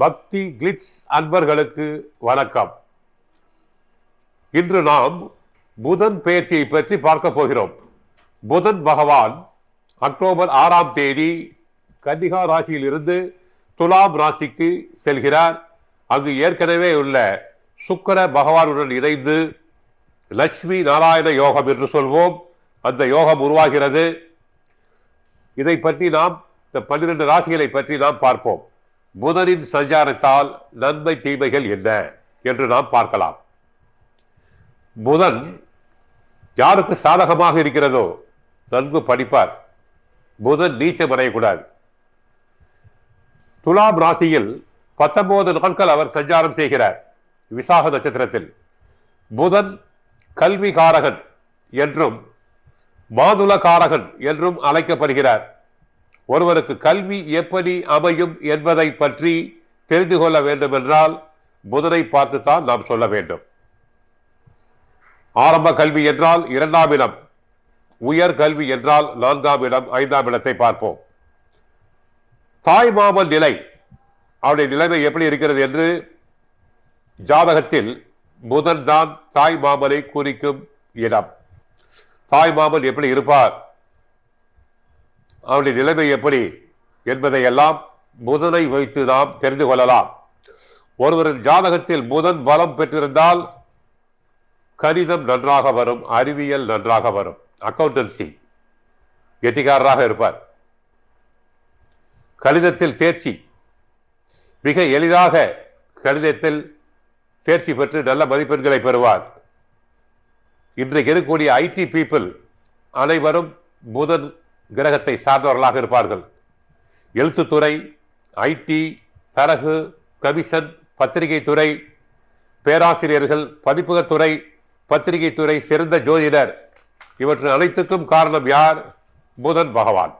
பக்தி கிளிட்ஸ் அன்பர்களுக்கு வணக்கம். இன்று நாம் புதன் பெயர்ச்சியை பற்றி பார்க்க போகிறோம். புதன் பகவான் அக்டோபர் ஆறாம் தேதி கன்னிகா ராசியிலிருந்து துலாம் ராசிக்கு செல்கிறார். அங்கு ஏற்கனவே உள்ள சுக்கர பகவானுடன் இணைந்து லட்சுமி நாராயண யோகம் என்று சொல்வோம். அந்த யோகம் உருவாகிறது. இதை பற்றி நாம் இந்த பன்னிரண்டு ராசிகளை பற்றி நாம் பார்ப்போம். புதனின் சஞ்சாரத்தால் நன்மை தீமைகள் என்ன என்று நாம் பார்க்கலாம். புதன் யாருக்கு சாதகமாக இருக்கிறதோ நன்கு படிப்பார். புதன் நீச்சம் அடையக்கூடாது. துலாம் ராசியில் பத்தொன்பது நாட்கள் அவர் சஞ்சாரம் செய்கிறார். விசாக நட்சத்திரத்தில் புதன் கல்வி காரகன் என்றும் மாதுள காரகன் என்றும் அழைக்கப்படுகிறார். ஒருவருக்கு கல்வி எப்படி அமையும் என்பதை பற்றி தெரிந்து கொள்ள வேண்டும் என்றால் புதனை நாம் சொல்ல வேண்டும். ஆரம்ப கல்வி என்றால் இரண்டாம் இடம். உயர் கல்வி என்றால் நான்காம் இடம் ஐந்தாம் இடத்தை பார்ப்போம். தாய் மாமன் நிலை அவருடைய நிலைமை எப்படி இருக்கிறது என்று ஜாதகத்தில் புதன் தான் தாய் மாமனை குறிக்கும் இடம். தாய் மாமன் எப்படி இருப்பார்? அவருடைய நிலைமை எப்படி என்பதை எல்லாம் புதனை வைத்து நாம் தெரிந்து கொள்ளலாம். ஒருவரின் ஜாதகத்தில் புதன் பலம் பெற்றிருந்தால் கணிதம் நன்றாக வரும் அறிவியல் நன்றாக வரும். அக்கௌண்டன்சி கெட்டிக்காரராக இருப்பார். கணிதத்தில் தேர்ச்சி மிக எளிதாக கணிதத்தில் தேர்ச்சி பெற்று நல்ல மதிப்பெண்களை பெறுவார். இன்றைக்கு இருக்கக்கூடிய ஐடி பீப்புள் அனைவரும் புதன் கிரகத்தை சார்ந்தவர்களாக இருப்பார்கள். எழுத்துத்துறை ஐடி தரகு கவிசத் பத்திரிகை துறை பேராசிரியர்கள் பதிப்பகத்துறை பத்திரிகை துறை சிறந்த ஜோதிடர். இவற்றின் அனைத்துக்கும் காரணம் யார்? புதன் பகவான்.